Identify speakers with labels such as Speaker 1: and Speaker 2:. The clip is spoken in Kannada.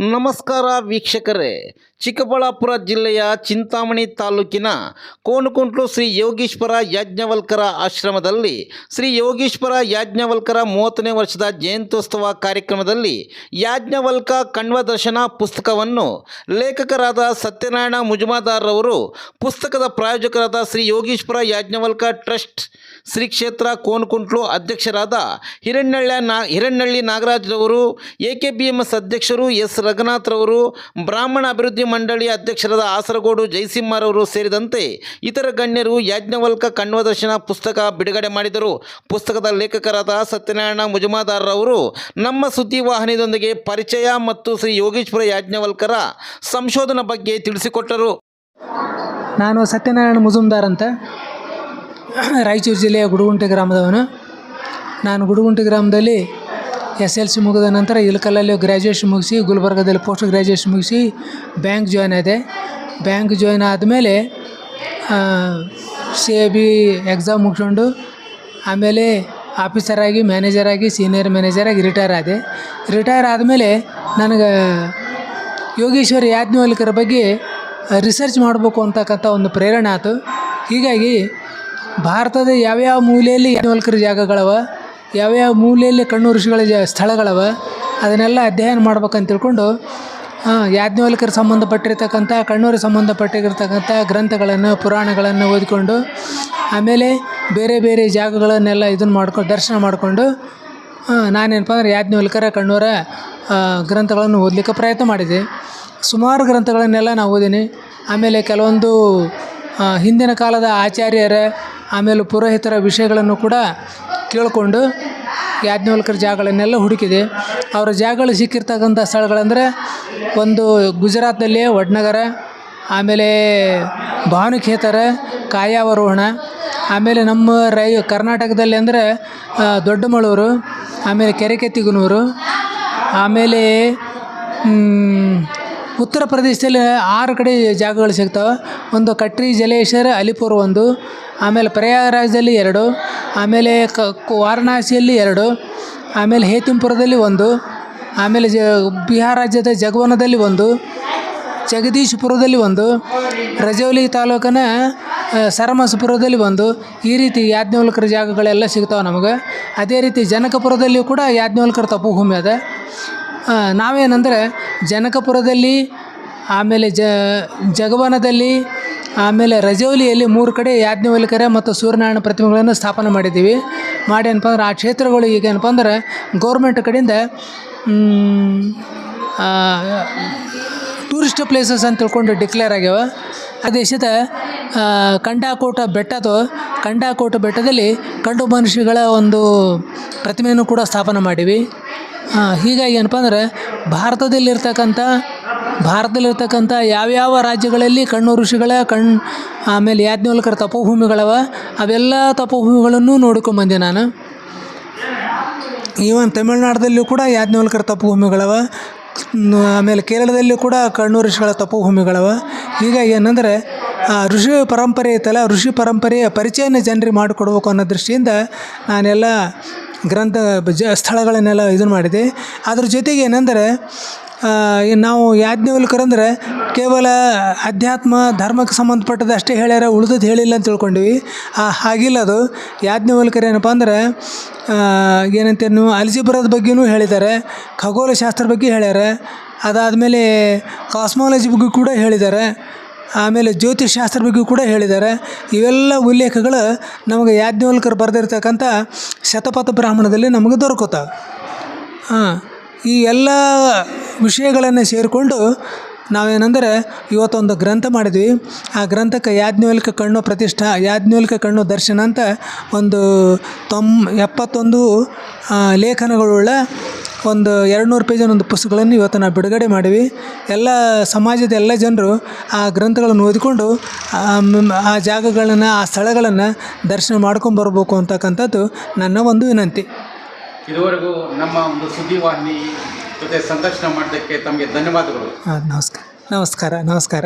Speaker 1: ನಮಸ್ಕಾರ ವೀಕ್ಷಕರೇ. ಚಿಕ್ಕಬಳ್ಳಾಪುರ ಜಿಲ್ಲೆಯ ಚಿಂತಾಮಣಿ ತಾಲೂಕಿನ ಕೋನಕುಂಟ್ಲು ಶ್ರೀ ಯೋಗೀಶ್ವರ ಯಾಜ್ಞವಲ್ಕರ ಆಶ್ರಮದಲ್ಲಿ, ಶ್ರೀ ಯೋಗೀಶ್ವರ ಯಾಜ್ಞವಲ್ಕರ ಮೂವತ್ತನೇ ವರ್ಷದ ಜಯಂತ್ಯೋತ್ಸವ ಕಾರ್ಯಕ್ರಮದಲ್ಲಿ ಯಾಜ್ಞವಲ್ಕ ಕಣ್ವದರ್ಶನ ಪುಸ್ತಕವನ್ನು ಲೇಖಕರಾದ ಸತ್ಯನಾರಾಯಣ ಮುಜುಮಾದಾರ್ರವರು, ಪುಸ್ತಕದ ಪ್ರಾಯೋಜಕರಾದ ಶ್ರೀ ಯೋಗೀಶ್ವರ ಯಾಜ್ಞವಲ್ಕ ಟ್ರಸ್ಟ್, ಶ್ರೀ ಕ್ಷೇತ್ರ ಕೋನಕುಂಟ್ಲು ಅಧ್ಯಕ್ಷರಾದ ಹಿರಣ್ಣಳ್ಳ ನಾ, ಹಿರಣ್ಣಳ್ಳಿ ನಾಗರಾಜ್ರವರು, A K B M S ಅಧ್ಯಕ್ಷರು ಎಸ್ ರಘುನಾಥ್ರವರು ಬ್ರಾಹ್ಮಣ ಅಭಿವೃದ್ಧಿ ಮಂಡಳಿ ಅಧ್ಯಕ್ಷರಾದ ಆಸರಗೋಡು ಜಯಸಿಂಹರವರು ಸೇರಿದಂತೆ ಇತರ ಗಣ್ಯರು ಯಾಜ್ಞವಲ್ಕ ಕಣ್ವದರ್ಶನ ಪುಸ್ತಕ ಬಿಡುಗಡೆ ಮಾಡಿದರು. ಪುಸ್ತಕದ ಲೇಖಕರಾದ ಸತ್ಯನಾರಾಯಣ ಮುಜುಮಾದಾರ್ರವರು ನಮ್ಮ ಸುದ್ದಿ ವಾಹಿನಿಯೊಂದಿಗೆ ಪರಿಚಯ ಮತ್ತು ಶ್ರೀ ಯೋಗೇಶ್ವರ ಯಾಜ್ಞವಲ್ಕರ ಸಂಶೋಧನಾ ಬಗ್ಗೆ ತಿಳಿಸಿಕೊಟ್ಟರು.
Speaker 2: ನಾನು ಸತ್ಯನಾರಾಯಣ ಮುಜುಮ್ದಾರ್ ಅಂತ. ರಾಯಚೂರು ಜಿಲ್ಲೆಯ ಗುಡುಗುಂಟೆ ಗ್ರಾಮದವನು. ನಾನು ಗುಡುಗುಂಟೆ ಗ್ರಾಮದಲ್ಲಿ ಎಸ್ ಎಲ್ ಸಿ ಮುಗಿದ ನಂತರ ಇಳಕಲ್ಲಲ್ಲಿ ಗ್ರ್ಯಾಜುಯೇಷನ್ ಮುಗಿಸಿ, ಗುಲ್ಬರ್ಗದಲ್ಲಿ ಪೋಸ್ಟ್ ಗ್ರ್ಯಾಜುಯೇಷನ್ ಮುಗಿಸಿ ಬ್ಯಾಂಕ್ ಜಾಯ್ನ್ ಆದೆ. ಬ್ಯಾಂಕ್ ಜಾಯ್ನ್ ಆದಮೇಲೆ ಸಿ ಎ ಬಿ ಎಕ್ಸಾಮ್ ಮುಗಿಸ್ಕೊಂಡು ಆಮೇಲೆ ಆಫೀಸರಾಗಿ ಮ್ಯಾನೇಜರಾಗಿ ಸೀನಿಯರ್ ಮ್ಯಾನೇಜರಾಗಿ ರಿಟೈರ್ ಆದೆ. ರಿಟೈರ್ ಆದಮೇಲೆ ನನಗೆ ಯೋಗೇಶ್ವರ ಯಾಜ್ಞವಲ್ಕರ ಬಗ್ಗೆ ರಿಸರ್ಚ್ ಮಾಡಬೇಕು ಅಂತಕ್ಕಂಥ ಒಂದು ಪ್ರೇರಣೆ ಆಯಿತು ಹೀಗಾಗಿ ಭಾರತದ ಯಾವ್ಯಾವ ಮೂಲೆಯಲ್ಲಿ ಯಾಜ್ಞವಲ್ಕರ ಜಾಗಗಳವ ಯಾವ್ಯಾವ ಮೂಲೆಯಲ್ಲಿ ಕಣ್ಣು ಋಷಿಗಳ ಸ್ಥಳಗಳವ, ಅದನ್ನೆಲ್ಲ ಅಧ್ಯಯನ ಮಾಡ್ಬೇಕಂತ ತಿಳ್ಕೊಂಡು ಯಾಜ್ಞವಲ್ಕರ್ ಸಂಬಂಧಪಟ್ಟಿರ್ತಕ್ಕಂಥ ಕಣ್ಣೂರಿಗೆ ಸಂಬಂಧಪಟ್ಟಿರ್ತಕ್ಕಂಥ ಗ್ರಂಥಗಳನ್ನು, ಪುರಾಣಗಳನ್ನು ಓದಿಕೊಂಡು, ಆಮೇಲೆ ಬೇರೆ ಬೇರೆ ಜಾಗಗಳನ್ನೆಲ್ಲ ಇದನ್ನು ಮಾಡ್ಕೊಂಡು ದರ್ಶನ ಮಾಡಿಕೊಂಡು ನಾನೇನಪ್ಪ ಅಂದ್ರೆ ಯಾಜ್ಞವಲ್ಕರ ಕಣ್ಣೂರ ಗ್ರಂಥಗಳನ್ನು ಓದಲಿಕ್ಕೆ ಪ್ರಯತ್ನ ಮಾಡಿದೆ. ಸುಮಾರು ಗ್ರಂಥಗಳನ್ನೆಲ್ಲ ನಾನು ಓದೀನಿ. ಆಮೇಲೆ ಕೆಲವೊಂದು ಹಿಂದಿನ ಕಾಲದ ಆಚಾರ್ಯರ, ಆಮೇಲೆ ಪುರೋಹಿತರ ವಿಷಯಗಳನ್ನು ಕೂಡ ಕೇಳಿಕೊಂಡು ಯಾಜ್ಞವಲ್ಕರ್ ಜಾಗಗಳನ್ನೆಲ್ಲ ಹುಡುಕಿದೆ. ಅವರ ಜಾಗಗಳು ಸಿಕ್ಕಿರ್ತಕ್ಕಂಥ ಸ್ಥಳಗಳಂದರೆ ಒಂದು ಗುಜರಾತ್ನಲ್ಲಿ ವಡ್ನಗರ, ಆಮೇಲೆ ಭಾನುಖೇತರ ಕಾಯಾವರೋಹಣ, ಆಮೇಲೆ ನಮ್ಮ ರೈ, ಕರ್ನಾಟಕದಲ್ಲಿ ಅಂದರೆ ದೊಡ್ಡಮಳೂರು, ಆಮೇಲೆ ಕೆರೆಕೆತ್ತಿಗನೂರು, ಆಮೇಲೆ ಉತ್ತರ ಪ್ರದೇಶದಲ್ಲಿ ಆರು ಕಡೆ ಜಾಗಗಳು ಸಿಗ್ತವೆ. ಒಂದು ಕಟ್ರಿ ಜಲೇಶ್ವರ ಅಲಿಪುರ ಒಂದು, ಆಮೇಲೆ ಪ್ರಯಾಗರಾಜದಲ್ಲಿ ಎರಡು, ಆಮೇಲೆ ಕ ವಾರಣಾಸಿಯಲ್ಲಿ ಎರಡು, ಆಮೇಲೆ ಹೇತಿಂಪುರದಲ್ಲಿ ಒಂದು, ಆಮೇಲೆ ಜ, ಬಿಹಾರ ರಾಜ್ಯದ ಜಗವನದಲ್ಲಿ ಒಂದು, ಜಗದೀಶ್ಪುರದಲ್ಲಿ ಒಂದು, ರಜೌಲಿ ತಾಲೂಕಿನ ಸರಮಸಪುರದಲ್ಲಿ ಒಂದು, ಈ ರೀತಿ ಯಾಜ್ಞವಲ್ಕರ ಜಾಗಗಳೆಲ್ಲ ಸಿಗ್ತಾವೆ ನಮಗೆ. ಅದೇ ರೀತಿ ಜನಕಪುರದಲ್ಲಿಯೂ ಕೂಡ ಯಾಜ್ಞವಲ್ಕರ ತಪೋಭೂಮಿ ಅದ. ನಾವೇನಂದರೆ ಜನಕಪುರದಲ್ಲಿ, ಆಮೇಲೆ ಜಗವನದಲ್ಲಿ, ಆಮೇಲೆ ರಜೌಲಿಯಲ್ಲಿ ಮೂರು ಕಡೆ ಯಾಜ್ಞವಲ್ಕರೆ ಮತ್ತು ಸೂರ್ಯನಾರಾಯಣ ಪ್ರತಿಮೆಗಳನ್ನು ಸ್ಥಾಪನೆ ಮಾಡಿದ್ದೀವಿ. ಮಾಡಿ ಏನಪ್ಪ ಅಂದ್ರೆ ಆ ಕ್ಷೇತ್ರಗಳು ಈಗ ಏನಪ್ಪ ಅಂದ್ರೆ ಗೌರ್ಮೆಂಟ್ ಕಡೆಯಿಂದ ಟೂರಿಸ್ಟ್ ಪ್ಲೇಸಸ್ ಅಂತ ತಿಳ್ಕೊಂಡು ಡಿಕ್ಲೇರ್ ಆಗ್ಯಾವ. ಆ ದೇಶದ ಕಂಡಾಕೋಟ ಬೆಟ್ಟದು ಕಂಡಾಕೋಟ ಬೆಟ್ಟದಲ್ಲಿ ಕಂಡು ಮನುಷ್ಯಗಳ ಒಂದು ಪ್ರತಿಮೆಯನ್ನು ಕೂಡ ಸ್ಥಾಪನೆ ಮಾಡೀವಿ. ಹೀಗಾಗಿ ಏನಪ್ಪ ಅಂದ್ರೆ ಭಾರತದಲ್ಲಿರ್ತಕ್ಕಂಥ ಭಾರತದಲ್ಲಿರ್ತಕ್ಕಂಥ ಯಾವ್ಯಾವ ರಾಜ್ಯಗಳಲ್ಲಿ ಕಣ್ಣು ಋಷಿಗಳ, ಕಣ್, ಆಮೇಲೆ ಯಾಜ್ಞವಲ್ಕರ ತಪೋಭೂಮಿಗಳವ, ಅವೆಲ್ಲ ತಪೋಭೂಮಿಗಳನ್ನು ನೋಡ್ಕೊಂಬಂದೆ ನಾನು. ಈವನ್ ತಮಿಳ್ನಾಡಲ್ಲಿಯೂ ಕೂಡ ಯಾಜ್ಞವಲ್ಕರ ತಪೋಭೂಮಿಗಳವ ಆಮೇಲೆ ಕೇರಳದಲ್ಲೂ ಕೂಡ ಕಣ್ಣು ಋಷಿಗಳ ತಪೋಭೂಮಿಗಳವ. ಹೀಗಾಗಿ ಏನಂದರೆ ಋಷಿ ಪರಂಪರೆ ಐತಲ್ಲ, ಋಷಿ ಪರಂಪರೆಯ ಪರಿಚಯನ ಜನರಿಗೆ ಮಾಡಿಕೊಡ್ಬೇಕು ಅನ್ನೋ ದೃಷ್ಟಿಯಿಂದ ನಾನೆಲ್ಲ ಗ್ರಂಥ ಜ ಸ್ಥಳಗಳನ್ನೆಲ್ಲ ಇದನ್ನು ಮಾಡಿದೆ. ಅದ್ರ ಜೊತೆಗೆ ಏನಂದರೆ ನಾವು ಯಾಜ್ಞವಲ್ಕರಂದರೆ ಕೇವಲ ಅಧ್ಯಾತ್ಮ ಧರ್ಮಕ್ಕೆ ಸಂಬಂಧಪಟ್ಟದ್ದು ಅಷ್ಟೇ ಹೇಳ್ಯಾರ, ಉಳಿದದ್ದು ಹೇಳಿಲ್ಲ ಅಂತ ತಿಳ್ಕೊಂಡ್ವಿ. ಹಾಗಿಲ್ಲ ಅದು. ಯಾಜ್ಞವಲ್ಕರ್ ಏನಪ್ಪ ಅಂದ್ರೆ ಏನಂತೀರಿ ನೀವು ಅಲ್ಜಿಬ್ರದ ಬಗ್ಗೆಯೂ ಹೇಳಿದ್ದಾರೆ, ಖಗೋಳಶಾಸ್ತ್ರ ಬಗ್ಗೆ ಹೇಳ್ಯಾರ. ಅದಾದಮೇಲೆ ಕಾಸ್ಮಾಲಜಿ ಬಗ್ಗೆ ಕೂಡ ಹೇಳಿದ್ದಾರೆ. ಆಮೇಲೆ ಜ್ಯೋತಿಷಾಸ್ತ್ರ ಬಗ್ಗೆ ಕೂಡ ಹೇಳಿದ್ದಾರೆ. ಇವೆಲ್ಲ ಉಲ್ಲೇಖಗಳು ನಮಗೆ ಯಾಜ್ಞವಲ್ಕರ್ ಬರೆದಿರ್ತಕ್ಕಂಥ ಶತಪಥ ಬ್ರಾಹ್ಮಣದಲ್ಲಿ ನಮಗೆ ದೊರಕುತ್ತಾ. ಹಾಂ, ಈ ಎಲ್ಲ ವಿಷಯಗಳನ್ನು ಸೇರಿಕೊಂಡು ನಾವೇನೆಂದರೆ ಇವತ್ತೊಂದು ಗ್ರಂಥ ಮಾಡಿದ್ವಿ. ಆ ಗ್ರಂಥಕ್ಕೆ ಯಾಜ್ಞವಲ್ಕ ಕಣ್ಣು ಪ್ರತಿಷ್ಠಾ, ಯಾಜ್ಞವಲ್ಕ ಕಣ್ಣು ದರ್ಶನ ಅಂತ ಒಂದು ತೊಮ್ ಎಪ್ಪತ್ತೊಂದು ಲೇಖನಗಳುಳ್ಳ ಒಂದು ಎರಡು ನೂರು ಪೇಜಿನ ಒಂದು ಪುಸ್ತಕಗಳನ್ನು ಇವತ್ತು ನಾವು ಬಿಡುಗಡೆ ಮಾಡಿವಿ ಎಲ್ಲ ಸಮಾಜದ ಎಲ್ಲ ಜನರು ಆ ಗ್ರಂಥಗಳನ್ನು ಓದಿಕೊಂಡು ಆ ಜಾಗಗಳನ್ನು ಆ ಸ್ಥಳಗಳನ್ನು ದರ್ಶನ ಮಾಡ್ಕೊಂಡು ಬರಬೇಕು ಅಂತಕ್ಕಂಥದ್ದು ನನ್ನ ಒಂದು ವಿನಂತಿ.
Speaker 3: ಇದುವರೆಗೂ ನಮ್ಮ ಒಂದು ಸುದ್ದಿವಾಹಿನಿ ಜೊತೆ ಸಂದರ್ಶನ ಮಾಡಿದ್ದಕ್ಕೆ ತಮಗೆ ಧನ್ಯವಾದಗಳು.
Speaker 2: ಹಾಂ ನಮಸ್ಕಾರ. ನಮಸ್ಕಾರ. ನಮಸ್ಕಾರ.